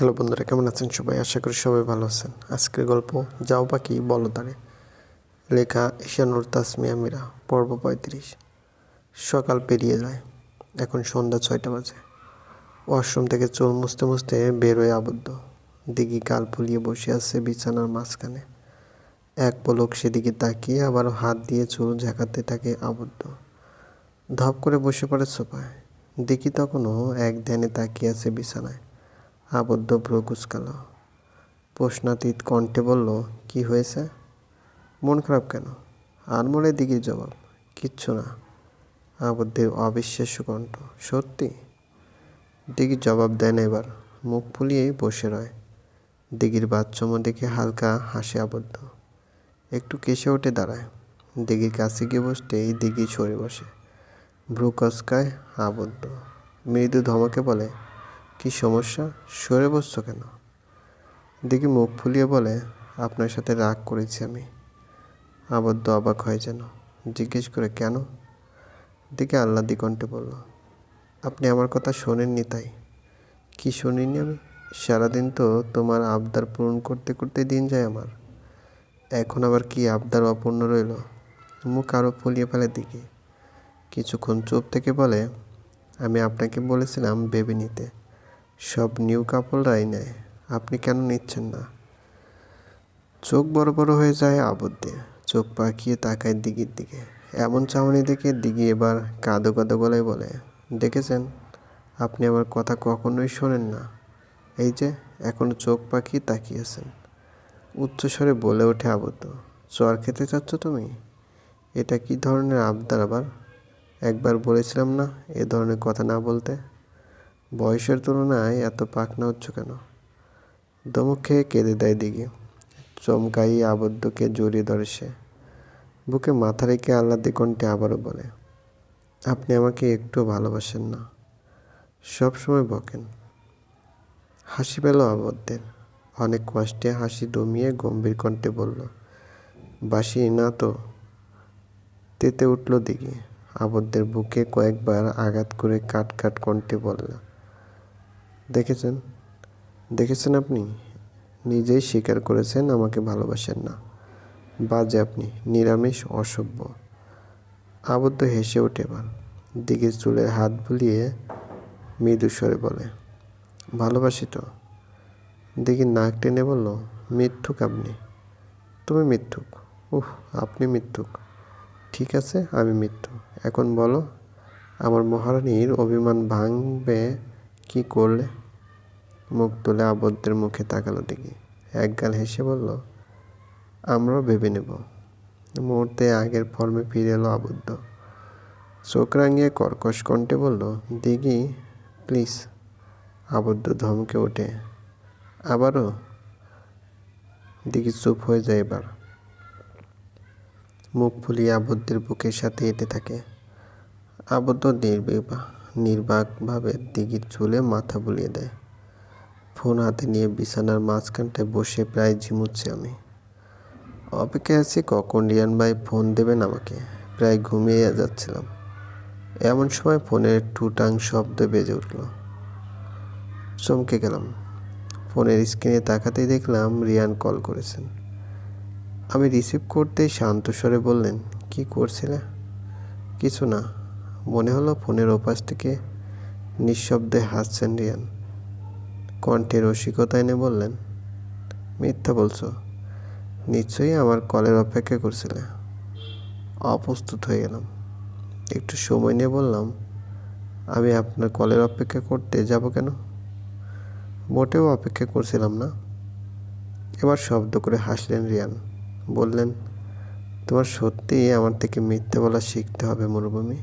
Hello বন্ধুরা, কেমন আছেন সবাই? আশা করি সবাই ভালো আছেন। আজকের গল্প, যাও পাখি বলো তারে। লেখা ঈশানুর তাসমিয়া মীরা, পর্ব পঁয়ত্রিশ। সকাল পেরিয়ে যায়, এখন সন্ধ্যা ছয়টা বাজে। ওয়াশরুম থেকে চুল মুছতে মুছতে বেরোয় আবদ্ধ। দিঘি গাল ফুলিয়ে বসে আছে বিছানার মাঝখানে। এক পলক সেদিকে তাকিয়ে আবার হাত দিয়ে চুল ঝাঁকাতে থাকে আবদ্ধ। ধপ করে বসে পড়ে সোফায়। দেখি তখনও এক ধ্যানে তাকিয়ে আছে বিছানায়। আবদ্ধ ভ্রু কুচকালো প্রশ্নাতীত কণ্ঠে বলল, কি হয়েছে? মন খারাপ কেন? আর মনে দিকে জবাব, কিচ্ছু না। আবদ্ধের অবিশ্বাস্য কণ্ঠ, সত্যি? দিঘি জবাব দেন এবার, মুখ ফুলিয়েই বসে রয়। দিঘির বাচ্চম দেখে হালকা হাসে আবদ্ধ। একটু কেসে উঠে দাঁড়ায়। দিঘির কাছে গিয়ে বসতে এই দিঘি সরে বসে। ভ্রু কচকায় আবদ্ধ। মৃদু ধমকে বলে কি সমস্যা? সরে বসছো কেন? দেখি মুখ ফুলিয়ে বলে, আপনার সাথে রাগ করেছি আমি। আবদ্ধ অবাক হয় যেন। জিজ্ঞেস করে, কেন? দিকে আহ্লাদি কণ্ঠে বলল, আপনি আমার কথা শোনেননি তাই। কি শুনিনি আমি? সারাদিন তো তোমার আবদার পূরণ করতে করতে দিন যায় আমার। এখন আবার কি আবদার অপূর্ণ রইল? মুখ আরও ফুলিয়ে ফেলে দিকে কিছুক্ষণ চুপ থেকে বলে, আমি আপনাকে বলেছিলাম ভেবে নিতে। সব নিউ কাপড়রাই নেয়। আপনি কেন নিচ্ছেন না? চোখ বড় বড় হয়ে যায় আবদ্ধে। চোখ পাকিয়ে তাকায় দিঘির দিকে। এমন চাউনি দেখে দিঘি এবার কাঁদো কাঁদো গলায় বলে, দেখেছেন? আপনি আমার কথা কখনোই শোনেন না। এই যে, এখনও চোখ পাকিয়ে তাকিয়েছেন উচ্চস্বরে বলে ওঠে আবদ্ধ চর খেতে চাচ্ছ তুমি? এটা কি ধরনের আবদার আবার? একবার বলেছিলাম না এ ধরনের কথা না বলতে? বয়সের তুলনায় এত পাকনা হচ্ছ কেন? দমক খেয়ে কেঁদে দেয় দিকে চমকাই আবদ্ধকে জড়িয়ে ধরে সে। বুকে মাথা রেখে আহ্লাদে কণ্ঠে আবারও বলে, আপনি আমাকে একটু ভালোবাসেন না। সব সময় বকেন। হাসি পেল আবদ্ধের। অনেক কষ্টে হাসি দমিয়ে গম্ভীর কণ্ঠে বলল, বাসি না তো। তেতে উঠল দিকে আবদ্ধের বুকে কয়েকবার আঘাত করে কাট কাট কণ্ঠে বলল দেখেছেন? দেখেছেন আপনি? নিজেই স্বীকার করেছেন আমাকে ভালোবাসেন না। বাজে আপনি, নিরামিষ, অসভ্য। আবদ্ধ হেসে ওঠে এবার। দিকে চুলে হাত বুলিয়ে মৃদু স্বরে বলে, ভালোবাসি তো? দেখি নাক টেনে বলল, মিথ্যুক আপনি। তুমি মিথ্যুক? উহ আপনি মিথ্যুক। ঠিক আছে, আমি মৃত্যু এখন বলো, আমার মহারানীর অভিমান ভাঙবে কি করলে? মুখ তুলে আবদ্ধের মুখে তাকালো দেখি। একগাল হেসে বলল, আমরাও ভেবে নেব। মুহূর্তে আগের ফর্মে ফিরে এলো আবদ্ধ। চোখ রাঙিয়ে কর্কশ কণ্ঠে বলল, দিঘি, প্লিজ। আবদ্ধ ধমকে ওঠে, আবারও? দিঘি চুপ হয়ে যায় এবার। মুখ ফুলিয়ে আবদ্ধের বুকের সাথে এঁটে থাকে। আবদ্ধ নির্বিবাহ নির্বাকভাবে দিঘির চুলে মাথা বুলিয়ে দেয়। ফোন হাতে নিয়ে বিছানার মাঝখানটায় বসে প্রায় ঝিমুচ্ছি আমি। অপেক্ষায় আছি কখন রিয়ান ভাই ফোন দেবেন আমাকে? প্রায় ঘুমিয়ে যাচ্ছিলাম। এমন সময় ফোনের টুটাং শব্দ বেজে উঠল। চমকে গেলাম। ফোনের স্ক্রিনে তাকাতেই দেখলাম রিয়ান কল করেছেন। আমি রিসিভ করতেই শান্ত স্বরে বললেন, কি করছিলে? কিছু না। মনে হলো ফোনের ওপাশ থেকে নিঃশব্দে হাসছেন রিয়ান। কণ্ঠে রসিকতা এনে বললেন, মিথ্যা বলছো। নিশ্চয়ই আমার কলের অপেক্ষা করছিলে। অপ্রস্তুত হয়ে গেলাম। একটু সময় নিয়ে বললাম, আমি আপনার কলের অপেক্ষা করতে যাব কেন? মোটেও অপেক্ষা করছিলাম না। এবার শব্দ করে হাসলেন রিয়ান। বললেন, তোমার সত্যিই আমার থেকে মিথ্যে বলা শিখতে হবে মরুভূমি।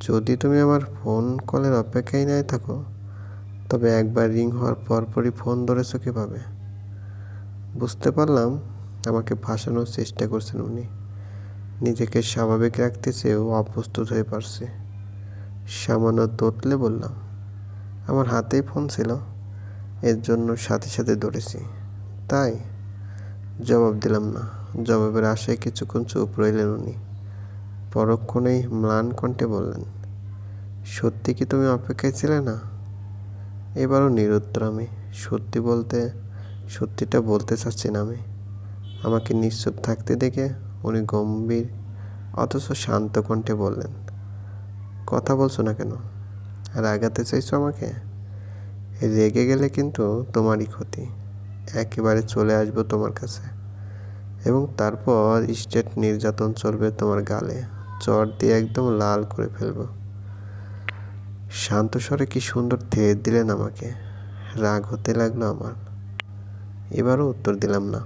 যদি তুমি আমার ফোন কলের অপেক্ষায় নাই থাকো তবে একবার রিং হওয়ার পরপরই ফোন ধরেছো কীভাবে? বুঝতে পারলাম, আমাকে ভাসানোর চেষ্টা করছেন উনি। নিজেকে স্বাভাবিক রাখতে চেয়েও অপ্রস্তুত হয়ে পারছে। সামান্য তোতলে বললাম, আমার হাতেই ফোন ছিল, এর জন্য সাথে সাথে ধরেছি। তাই জবাব দিলাম না। জবাবের আশায় কিছুক্ষণ চুপ রইলেন উনি। পরক্ষণেই ম্লান কণ্ঠে বললেন, সত্যি কি তুমি অপেক্ষায় ছিলে না? এবারও নিরুত্তর আমি। সত্যি বলতে, সত্যিটা বলতে চাচ্ছি না আমি। আমাকে নিশ্চুপ থাকতে দেখে উনি গম্ভীর, অথচ শান্ত কণ্ঠে বললেন, কথা বলছো না কেন? রাগাতে চাইছো আমাকে? রেগে গেলে কিন্তু তোমারই ক্ষতি। একেবারে চলে আসব তোমার কাছে। এবং তারপর স্টেট নির্যাতন চলবে তোমার গালে। চর দিয়ে একদম লাল করে ফেলব। শান্ত স্বরে কি সুন্দর থেদ দিলেন আমাকে? রাগ হতে লাগল আমার। এবারও উত্তর দিলাম না।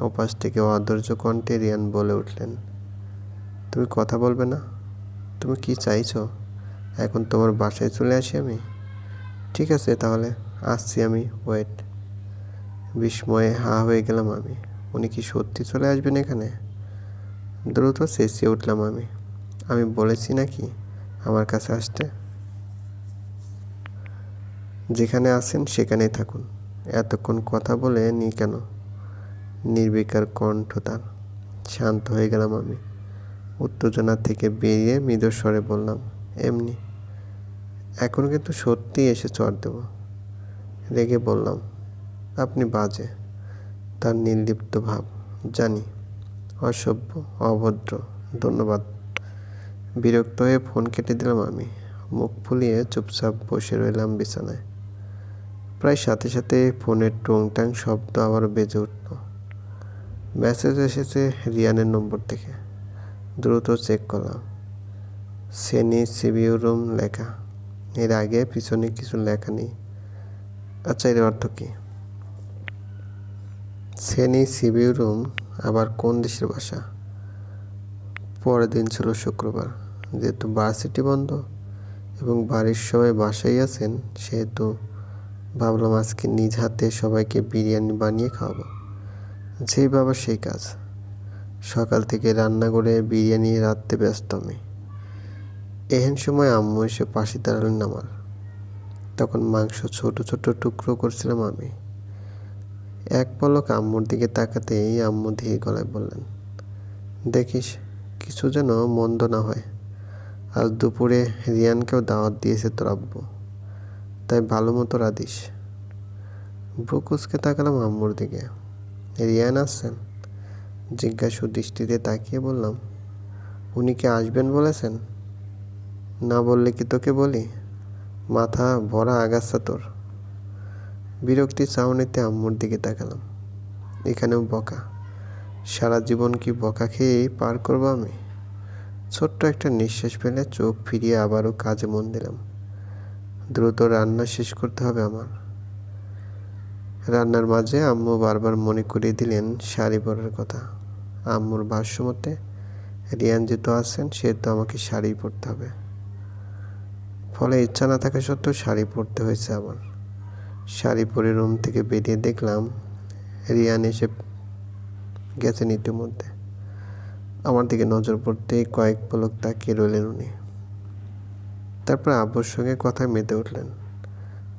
ওপাশ থেকে অধৈর্য কণ্ঠে রিয়ান বলে উঠলেন, তুমি কথা বলবে না? তুমি কি চাইছো? এখন তোমার বাসায় চলে আসি আমি? ঠিক আছে তাহলে, আসছি আমি, ওয়েট। বিস্ময়ে হা হয়ে গেলাম আমি। উনি কি সত্যি চলে আসবেন এখানে? দ্রুত চেঁচিয়ে উঠলাম আমি। আমি বলেছি নাকি আমার কাছে আসতে? যেখানে আছেন সেখানেই থাকুন। এতক্ষণ কথা বলে নি কেন? নির্বিকার কণ্ঠ তার। শান্ত হয়ে গেলাম আমি। উত্তেজনা থেকে বেরিয়ে মৃদস্বরে বললাম, এমনি। এখন কিন্তু সত্যি এসে চড় দেব। রেগে বললাম, আপনি বাজে। তার নির্লিপ্ত ভাব, জানি, অসভ্য, অভদ্র, ধন্যবাদ। বিরক্ত হয়ে ফোন কেটে দিলাম আমি। মুখ ফুলিয়ে চুপচাপ বসে রইলাম বিছানায়। প্রায় সাথে সাথে ফোনের টুংটাং শব্দ আবার বেজে উঠল। মেসেজ এসেছে রিয়ানের নম্বর থেকে। দ্রুত চেক করলাম। সেনি সিবিউ রুম লেখা। এর আগে পিছনে কিছু লেখা নেই। আচ্ছা এর অর্থ কী? সেনি সিবিউ রুম আবার কোন দেশের বাসা পরের দিন ছিল শুক্রবার। যেহেতু ভার্সিটি বন্ধ এবং বাড়ির সবাই বাসায় আছেন, সেহেতু ভাবলাম আজকে নিজ হাতে সবাইকে বিরিয়ানি বানিয়ে খাওয়াবো। যেই বাবা সেই কাজ। সকাল থেকে রান্না করে বিরিয়ানি রাঁধতে ব্যস্ত আমি। এহেন সময় আম্মু এসে পাশে দাঁড়ালেন আমার। তখন মাংস ছোট ছোট টুকরো করছিলাম আমি। এক পলক আম্মুর দিকে তাকাতেই আম্মু ধীর গলায় বললেন, দেখিস, কিছু যেন মন্দ না হয়। আজ দুপুরে রিয়ানকেও দাওয়াত দিয়েছে তোর আব্বু। তাই ভালো মতো রাধিস। ব্রুকুসকে তাকালাম আম্মুর দিকে। রিয়ান আসছেন। জিজ্ঞাসু দৃষ্টিতে তাকিয়ে বললাম, উনি কি আসবেন বলেছেন? না বললে কি তোকে বলি? মাথা ভরা আগাছা তোর। বিরক্তি চাউনিতে আম্মুর দিকে তাকালাম। এখানেও বকা। সারা জীবন কি বকা খেয়েই পার করব আমি? ছোট্ট একটা নিঃশ্বাস ফেলে চোখ ফিরিয়ে আবারও কাজে মন দিলাম। দ্রুত রান্না শেষ করতে হবে আমার। রান্নার মাঝে আম্মু বারবার মনে করিয়ে দিলেন শাড়ি পরার কথা। আম্মুর ভাষ্য মতে রিয়ান যেহেতু আছেন, সেহেতু আমাকে শাড়ি পরতে হবে। ফলে ইচ্ছা না থাকা সত্ত্বেও শাড়ি পরতে হয়েছে আমার। শাড়ি পরে রুম থেকে বেরিয়ে দেখলাম, রিয়ান এসে গেছেন ইতিমধ্যে। আমার দিকে নজর পড়তেই কয়েক পলক তাকিয়ে রইলেন উনি। তারপর আব্বুর সঙ্গে কথায় মেতে উঠলেন।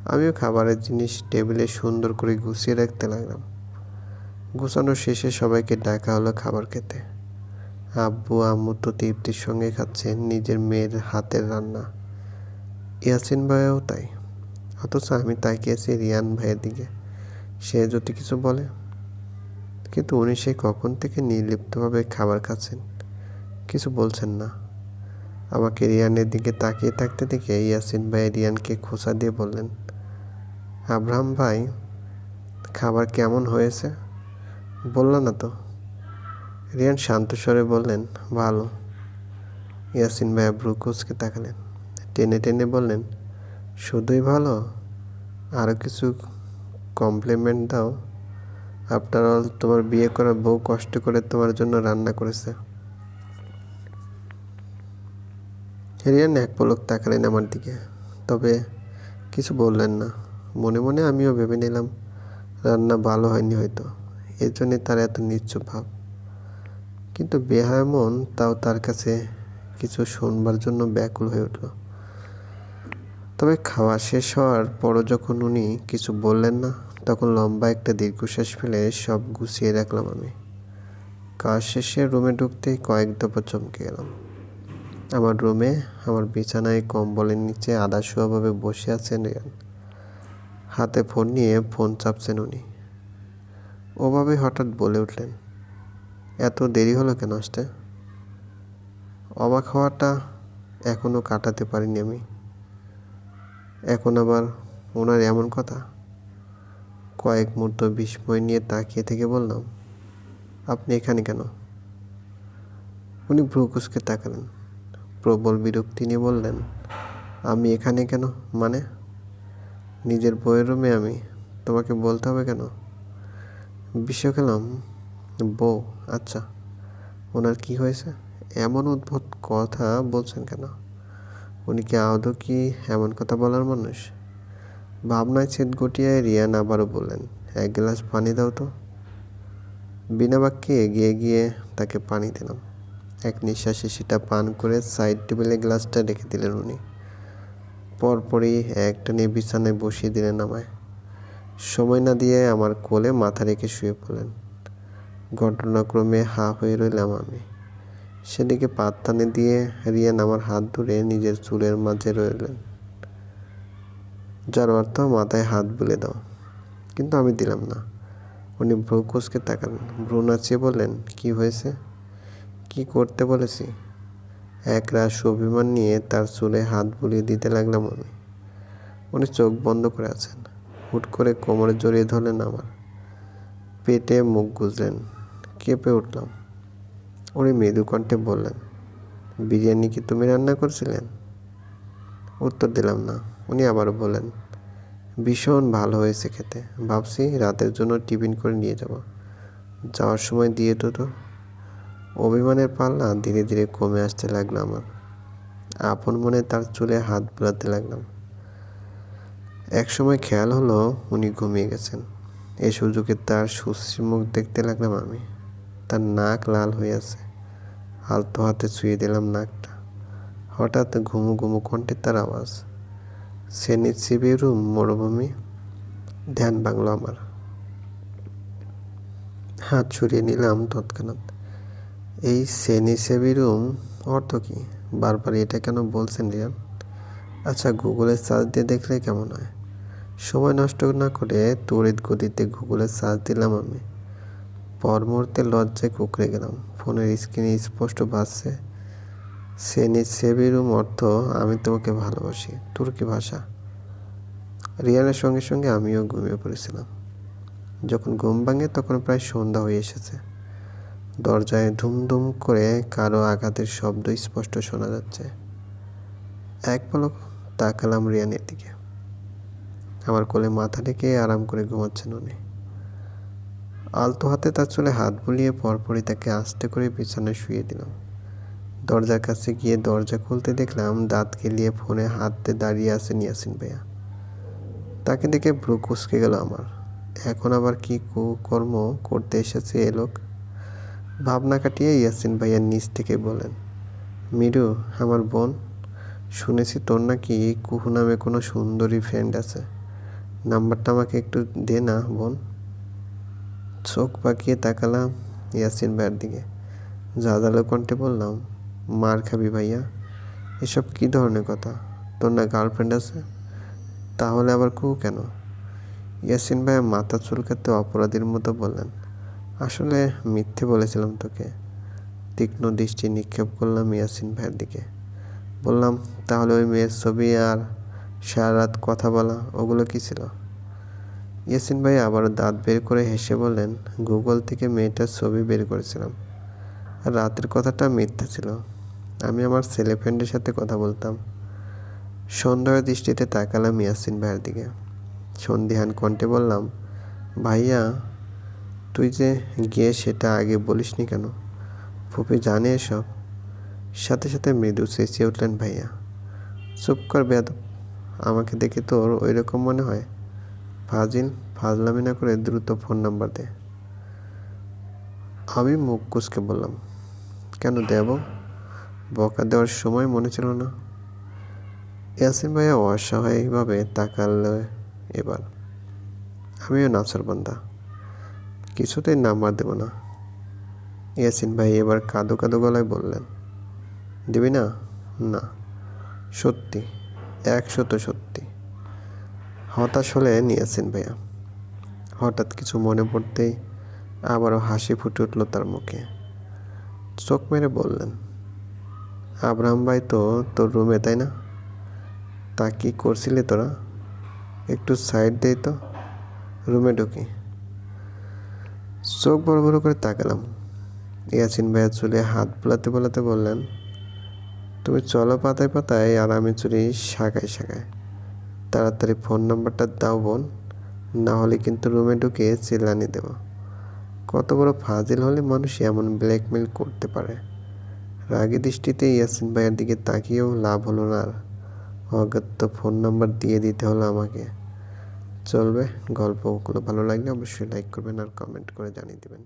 আমিও খাবারের জিনিস টেবিলে সুন্দর করে গুছিয়ে রাখতে লাগলাম। গুছানো শেষে সবাইকে ডাকা হলো খাবার খেতে। আব্বু, আম্মু তো তৃপ্তির সঙ্গে খাচ্ছেন নিজের মেয়ের হাতের রান্না। ইয়াসিন ভাইও তাই। অথচ আমি তাকিয়েছি রিয়ান ভাইয়ের দিকে। সে যদি কিছু বলে। কিন্তু উনি সে কখন থেকে নির্লিপ্তভাবে খাবার খাচ্ছেন, কিছু বলছেন না। আমাকে রিয়ানের দিকে তাকিয়ে থাকতে দেখে ইয়াসিন ভাই রিয়ানকে খোসা দিয়ে বললেন আব্রাহাম ভাই, খাবার কেমন হয়েছে? বলল না তো। রিয়ান শান্ত স্বরে বললেন, ভালো। ইয়াসিন ভাই ব্রুকোসকে তাকালেন, টেনে টেনে বললেন, শুধুই ভালো? আরও কিছু কমপ্লিমেন্ট দাও। আফটার অল তোমার বিয়ে করা বউ কষ্ট করে তোমার জন্য রান্না করেছে। রিয়ান এক পলক তাকালেন আমার দিকে। তবে কিছু বললেন না। মনে মনে আমিও ভেবে নিলাম, রান্না ভালো হয়নি হয়তো। এর জন্যে তার এত নিশ্চুপ ভাব। কিন্তু বেহায় মন তাও তার কাছে কিছু শুনবার জন্য ব্যাকুল হয়ে উঠল। তবে খাওয়া শেষ হওয়ার পরও যখন উনি কিছু বললেন না, তখন লম্বা একটা দীর্ঘশ্বাস ফেলে সব গুছিয়ে রাখলাম আমি। কাজ শেষে রুমে ঢুকতেই কয়েক দফা চমকে গেলাম। আমার রুমে আমার বিছানায় কম্বলের নিচে আদা শোয়াভাবে বসে আছেন রিয়ান। হাতে ফোন নিয়ে ফোন চাপছেন উনি। ওভাবে হঠাৎ বলে উঠলেন, এত দেরি হলো কেন আসতে? অবাক হওয়াটা এখনও কাটাতে পারিনি আমি। এখন আবার ওনার এমন কথা? কয়েক মুহূর্ত বিস্ময় নিয়ে তাকিয়ে থেকে বললাম, আপনি এখানে কেন? উনি ভ্রুকুসকে তাকালেন। প্রবল বিরক্তি নিয়ে বললেন, আমি এখানে কেন? মানে নিজের বইয়ের রুমে আমি? তোমাকে বলতে হবে কেন? বিষয় খেলাম বউ আচ্ছা ওনার কি হয়েছে? এমন উদ্ভট কথা বলছেন কেন? উনি কি আদৌ কি এমন কথা বলার মানুষ? ভাবনায় ছেদ গটিয়ায় রিয়ান আবারও বললেন, এক গ্লাস পানি দাও তো। বিনা বাক্যে এগিয়ে গিয়ে তাকে পানি দিলাম। এক নিঃশ্বাসে সেটা পান করে সাইড টেবিলে গ্লাসটা রেখে দিলেন উনি। পরপরই একটা নিয়ে বিছানায় বসিয়ে দিলেন আমায়। সময় না দিয়ে আমার কোলে মাথা রেখে শুয়ে পড়লেন। ঘটনাক্রমে হা হয়ে রইলাম আমি। সেদিকে পাত্তানে দিয়ে রিয়ান আমার হাত ধরে নিজের চুলের মাঝে রইলেন। যার অর্থ মাথায় হাত বুলে দাও। কিন্তু আমি দিলাম না। উনি ভ্রু কুচকে তাকালেন। ভ্রু নাচিয়ে বললেন, কি হয়েছে? কি করতে বলেছি? এক রাশ অভিমান নিয়ে তার চুলে হাত বুলিয়ে দিতে লাগলাম আমি। উনি চোখ বন্ধ করে আছেন। হুট করে কোমরে জড়িয়ে ধরলেন আমার। পেটে মুখ গুজলেন। কেঁপে উঠলাম। উনি মৃদু কণ্ঠে বললেন, বিরিয়ানি কি তুমি রান্না করছিলেন? উত্তর দিলাম, না। উনি আবারও বললেন, ভীষণ ভালো হয়েছে খেতে। ভাবছি রাতের জন্য টিফিন করে নিয়ে যাব। যাওয়ার সময় দিয়ে তো। অভিমানের পাল্লা ধীরে ধীরে কমে আসতে লাগল আমার। আপন মনে তার চুলে হাত বোলাতে লাগলাম। এক সময় খেয়াল হলো উনি ঘুমিয়ে গেছেন। এই সুযোগে তার সুশ্রী মুখ দেখতে লাগলাম আমি। তার নাক লাল হয়ে আছে। আলতো হাতে ছুঁয়ে দিলাম নাকটা। হঠাৎ ঘুমু ঘুমু কণ্ঠে তার আওয়াজ। সে রুম, মরুভূমি, ধ্যান বাংলো আমার। হাত ছড়িয়ে নিলাম তৎক্ষণাৎ। এই সেনি সেবি রুম অর্থ কি? বারবার এটা কেন বলছেন রিয়ান? আচ্ছা গুগলে সার্চ দিয়ে দেখলে কেমন হয়? সময় নষ্ট না করে তড়িৎ গতিতে গুগলে সার্চ দিলাম আমি। পর মুহূর্তে লজ্জায় কুকড়ে গেলাম। ফোনের স্ক্রিনে স্পষ্ট বাজছে সেনি সেবিরুম অর্থ আমি তোমাকে ভালোবাসি, তুর্কি ভাষা। রিয়ানের সঙ্গে সঙ্গে আমিও ঘুমিয়ে পড়েছিলাম। যখন ঘুম ভাঙে তখন প্রায় সন্ধ্যা হয়ে এসেছে। দরজায় ধুমধুম করে কারও আঘাতের শব্দ স্পষ্ট শোনা যাচ্ছে। এক পলক তাকালাম রিয়ানের দিকে। আমার কোলে মাথা রেখে আরাম করে ঘুমাচ্ছেন উনি। আলতো হাতে তার চুলে হাত বুলিয়ে পরপরই তাকে আস্তে করে বিছানায় শুয়ে দিলাম। দরজার কাছে গিয়ে দরজা খুলতে দেখলাম দাঁত কেলিয়ে ফোনে হাতে দাঁড়িয়ে আছে নিয়াসিন ভাইয়া। তাকে দেখে ভ্রু কুচকে গেল আমার। এখন আবার কি কুকর্ম করতে এসেছে এ লোক? ভাবনা কাটিয়ে ইয়াসিন ভাইয়া নিচ থেকে বলেন, মিরু, আমার বোন, শুনেছি তোর নাকি কুহু নামে কোনো সুন্দরী ফ্রেন্ড আছে। নাম্বারটা আমাকে একটু দে না, বোন। চোখ পাকিয়ে তাকালাম ইয়াসিন ভাইয়ের দিকে। জাদালো কণ্ঠে বললাম, মার খাবি ভাইয়া, এসব কী ধরনের কথা? তোর না গার্লফ্রেন্ড আছে? তাহলে আবার কু কেন? ইয়াসিন ভাইয়া মাথা চুলকাতে অপরাধীর মতো বললেন আসলে মিথ্যে বলেছিলাম তোকে। তীক্ষ্ণ দৃষ্টি নিক্ষেপ করলাম ইয়াসিন ভাইয়ের দিকে। বললাম, তাহলে ওই মেয়ের ছবি আর সারা রাত কথা বলা, ওগুলো কী ছিল? ইয়াসিন ভাই আবার দাঁত বের করে হেসে বললেন, গুগল থেকে মেয়েটার ছবি বের করেছিলাম। আর রাতের কথাটা মিথ্যা ছিল। আমি আমার ছেলে ফ্রেন্ডের সাথে কথা বলতাম। সন্দেহ দৃষ্টিতে তাকালাম ইয়াসিন ভাইয়ের দিকে। সন্ধিহান কণ্ঠে বললাম, ভাইয়া তুই যে গিয়ে সেটা আগে বলিসনি কেন? ফুপি জানে এসব। সাথে সাথে মৃদু চেঁচিয়ে উঠলেন, ভাইয়া, চুপ কর বেয়াদব। আমাকে দেখে তোর ওই রকম মনে হয়। ফাজিল, ফাজলামি না করে দ্রুত ফোন নাম্বার দে। আমি মুখ কুচকে বললাম, কেন দেব? বকা দেওয়ার সময় মনে ছিল না? ইয়াসিন ভাইয়া অসহায়ভাবে তাকাল এবার। আমিও নাচার বান্দা। কিছুতেই নাম্বার দেব না। ইয়াসিন ভাই এবার কাঁদো কাদো গলায় বললেন, দিবি না? না। সত্যি? একশত সত্যি। হতাশ হলেন ইয়াসিন ভাইয়া। হঠাৎ কিছু মনে পড়তেই আবারও হাসি ফুটে উঠল তার মুখে। চোখ মেরে বললেন আব্রাহাম ভাই তো তোর রুমে, তাই না? তা কি করছিলি তোরা? একটু সাইড দেই তো, রুমে ঢুকি। চোখ বড় বড় করে তাকালাম। ইয়াসিন ভাইয়া চুলে হাত বোলাতে বোলাতে বললেন, তুমি চলো পাতায় পাতায় আর আমি চুরি শাখায় শাখায়। তাড়াতাড়ি ফোন নাম্বারটা দাও বোন, না হলে কিন্তু রুমে ঢুকে চিল্লানি দেব। কত বড় ফাজিল হলে মানুষ এমন ব্ল্যাকমেল করতে পারে। রাগী দৃষ্টিতে ইয়াসিন ভাইয়ের দিকে তাকিয়েও লাভ হলো না আর। অগত্য ফোন নাম্বার দিয়ে দিতে হলো আমাকে। চলবে গল্পগুলো ভালো লাগলে অবশ্যই লাইক করবেন আর কমেন্ট করে জানিয়ে দেবেন।